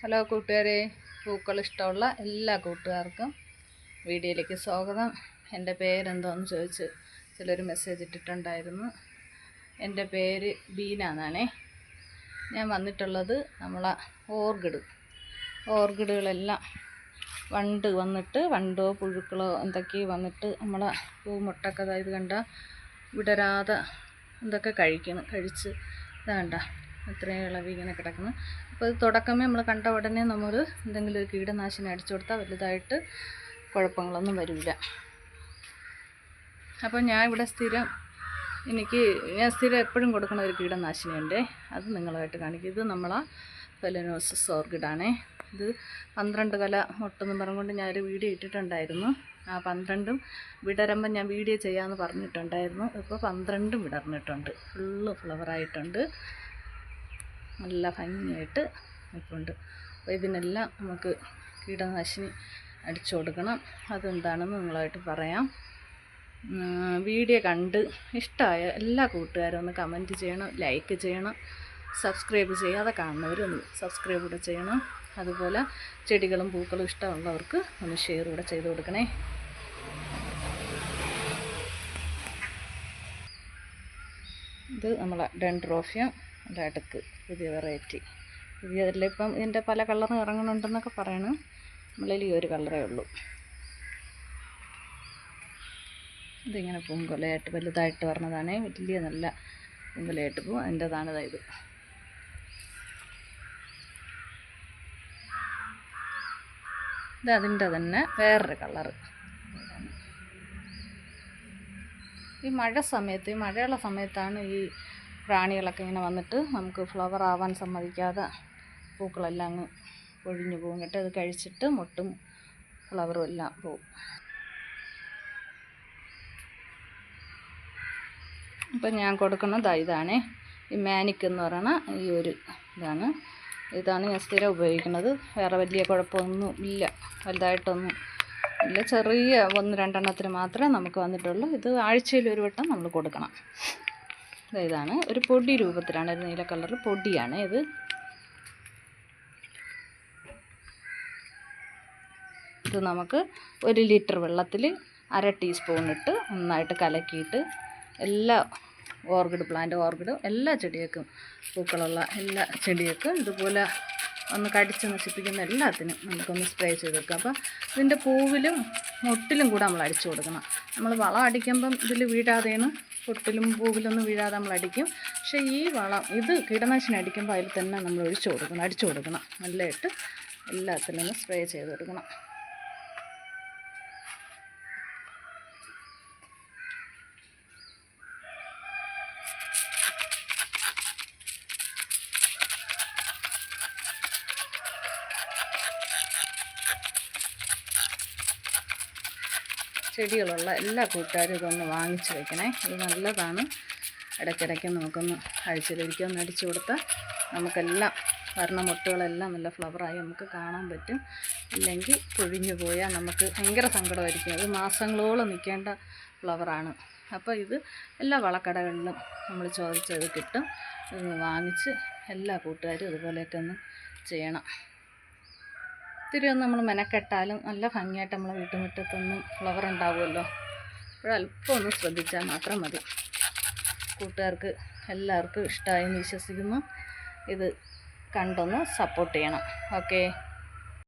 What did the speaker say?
Hello കൂട്ടുകാരെ പൂക്കൾ ഇഷ്ടമുള്ള എല്ലാ കൂട്ടുകാർക്കും വീഡിയോയിലേക്ക് സ്വാഗതം. എന്റെ പേരെന്തോന്ന് ചോദിച്ച് ചിലർ മെസ്സേജ് ഇട്ടിട്ടുണ്ടായിരുന്നു. എന്റെ പേര് ബീന എന്നാണേ. ഞാൻ വന്നിട്ടുള്ളത് നമ്മളെ ഓർഗിഡ് ഓർഗിഡുകളെല്ലാം വണ്ട് വന്നിട്ട് വണ്ടോ പുഴുക്കളോ എന്തൊക്കെയോ വന്നിട്ട് നമ്മളെ പൂമുട്ടൊക്കെ അതായത് കണ്ട വിടരാതെ എന്തൊക്കെ കഴിക്കണം കഴിച്ച് ഇതാ കണ്ട അത്രയും ഇളവി ഇങ്ങനെ കിടക്കുന്നു അപ്പോൾ തുടക്കമേ നമ്മൾ കണ്ട ഉടനെ നമ്മൾ എന്തെങ്കിലും ഒരു കീടനാശിനി അടിച്ചു കൊടുത്താൽ വലുതായിട്ട് കുഴപ്പങ്ങളൊന്നും വരില്ല. അപ്പോൾ ഞാൻ ഇവിടെ സ്ഥിരം എനിക്ക് ഞാൻ സ്ഥിരം എപ്പോഴും കൊടുക്കുന്ന ഒരു കീടനാശിനിയുണ്ട്. അത് നിങ്ങളായിട്ട് കാണിക്കും. ഇത് നമ്മളാ ഫെലനോസിസ് ഓർഗിഡാണേ ഇത് പന്ത്രണ്ട് കല മുട്ടെന്ന് പറഞ്ഞുകൊണ്ട് ഞാനൊരു വീഡിയോ ഇട്ടിട്ടുണ്ടായിരുന്നു. ആ പന്ത്രണ്ടും വിടരുമ്പം ഞാൻ വീഡിയോ ചെയ്യാമെന്ന് പറഞ്ഞിട്ടുണ്ടായിരുന്നു. ഇപ്പോൾ പന്ത്രണ്ടും വിടർന്നിട്ടുണ്ട്. ഫുള്ള് ഫ്ലവറായിട്ടുണ്ട്. നല്ല ഭംഗിയായിട്ട് നിൽപ്പുണ്ട്. അപ്പോൾ ഇതിനെല്ലാം നമുക്ക് കീടനാശിനി അടിച്ചു കൊടുക്കണം. അതെന്താണെന്ന് നിങ്ങളായിട്ട് പറയാം. വീഡിയോ കണ്ട് ഇഷ്ടമായ എല്ലാ കൂട്ടുകാരും ഒന്ന് കമന്റ് ചെയ്യണം ലൈക്ക് ചെയ്യണം സബ്സ്ക്രൈബ് ചെയ്യാതെ കാണുന്നവരൊന്ന് സബ്സ്ക്രൈബ് കൂടെ ചെയ്യണം. അതുപോലെ ചെടികളും പൂക്കളും ഇഷ്ടമുള്ളവർക്ക് ഒന്ന് ഷെയർ കൂടെ ചെയ്ത് കൊടുക്കണേ. ഇത് നമ്മളെ ഡെൻഡ്രോഫിയം. അതിന്റെ അടുക്ക്. പുതിയ വെറൈറ്റി. പുതിയതല്ല ഇപ്പം ഇതിന്റെ പല കളറും ഇറങ്ങുന്നുണ്ടെന്നൊക്കെ പറയണം. നമ്മളിൽ ഈ ഒരു കളറേ ഉള്ളൂ. ഇതിങ്ങനെ പൂങ്കൊലയായിട്ട് വലുതായിട്ട് പറഞ്ഞതാണ് വലിയ നല്ല പൂങ്കൊലയായിട്ട് പോകും അതിന്റെതാണ് ഇത്. ഇത് അതിന്റെ തന്നെ വേറൊരു കളറ്. ഈ മഴ സമയത്ത് ഈ മഴയുള്ള സമയത്താണ് ഈ പ്രാണികളൊക്കെ ഇങ്ങനെ വന്നിട്ട് നമുക്ക് ഫ്ലവർ ആവാൻ സമ്മതിക്കാതെ പൂക്കളെല്ലാം അങ്ങ് ഒഴിഞ്ഞു പോകും. കേട്ടോ അത് കഴിച്ചിട്ട് മുട്ടും ഫ്ലവറും എല്ലാം പോവും. ഇപ്പം ഞാൻ കൊടുക്കുന്നത് ഇതാണ്. ഈ മാനിക് എന്ന് പറയുന്ന ഈ ഒരു ഇതാണ്. ഇതാണ് ഞാൻ സ്ഥിരം ഉപയോഗിക്കുന്നത്. വേറെ വലിയ കുഴപ്പമൊന്നും ഇല്ല. വലുതായിട്ടൊന്നും ഇല്ല. ചെറിയ ഒന്ന് രണ്ടെണ്ണത്തിന് മാത്രമേ നമുക്ക് വന്നിട്ടുള്ളൂ. ഇത് ആഴ്ചയിൽ ഒരു വട്ടം നമ്മൾ കൊടുക്കണം. ഇതാണ്. ഒരു പൊടി രൂപത്തിലാണ് ഒരു നീല കളർ പൊടിയാണ് ഇത്. ഇത് നമുക്ക് ഒരു ലിറ്റർ വെള്ളത്തിൽ അര ടീസ്പൂൺ ഇട്ട് നന്നായിട്ട് കലക്കിയിട്ട് എല്ലാ ഓർഗിഡ് പ്ലാന്റ് ഓർഗിഡ് എല്ലാ ചെടികൾക്കും പൂക്കളുള്ള എല്ലാ ചെടികൾക്കും ഇതുപോലെ ഒന്ന് കടിച്ച് നശിപ്പിക്കുന്ന എല്ലാത്തിനും നമുക്കൊന്ന് സ്പ്രേ ചെയ്ത് കൊടുക്കാം. അപ്പോൾ ഇതിന്റെ പൂവിലും മുട്ടിലും കൂടെ നമ്മൾ അടിച്ചു കൊടുക്കണം. നമ്മൾ വളം അടിക്കുമ്പം ഇതിൽ വീഴാതെയാണ് പൊട്ടിലും പൂവിലൊന്നും വീഴാതെ നമ്മൾ അടിക്കും. പക്ഷേ ഈ വളം ഇത് കീടനാശിനി അടിക്കുമ്പോൾ അതിൽ തന്നെ നമ്മൾ ഒഴിച്ചു കൊടുക്കണം അടിച്ചു കൊടുക്കണം. നല്ലതായിട്ട് എല്ലാത്തിലും സ്പ്രേ ചെയ്ത് കൊടുക്കണം. ചെടികളുള്ള എല്ലാ കൂട്ടുകാരും ഇതൊന്ന് വാങ്ങിച്ച് വെക്കണേ. ഇത് നല്ലതാണ്. ഇടയ്ക്കിടയ്ക്ക് നമുക്കൊന്ന് ആഴ്ചയിലൊരിക്കൽ ഒന്ന് അടിച്ചു കൊടുത്താൽ നമുക്കെല്ലാം വരണ മുട്ടുകളെല്ലാം നല്ല ഫ്ലവറായി നമുക്ക് കാണാൻ പറ്റും. ഇല്ലെങ്കിൽ പൊഴിഞ്ഞു പോയാൽ നമുക്ക് ഭയങ്കര സങ്കടമായിരിക്കും. അത് മാസങ്ങളോളം നിൽക്കേണ്ട ഫ്ലവറാണ്. അപ്പോൾ ഇത് എല്ലാ വളക്കടകളിലും നമ്മൾ ചോദിച്ചത് കിട്ടും. വാങ്ങിച്ച് എല്ലാ കൂട്ടുകാരും ഇതുപോലെയൊക്കെ ഒന്ന് ചെയ്യണം. ഇത്തിരി ഒന്ന് നമ്മൾ മെനക്കെട്ടാലും നല്ല ഭംഗിയായിട്ട് നമ്മളെ വീട്ടുമുറ്റത്തൊന്നും ഫ്ലവർ ഉണ്ടാവുമല്ലോ. അല്പം ഒന്ന് ശ്രദ്ധിച്ചാൽ മാത്രം മതി. കൂട്ടുകാർക്ക് എല്ലാവർക്കും ഇഷ്ടമായി എന്ന് വിശ്വസിക്കുന്നു. ഇത് കണ്ടൊന്ന് സപ്പോർട്ട് ചെയ്യണം. ഓക്കേ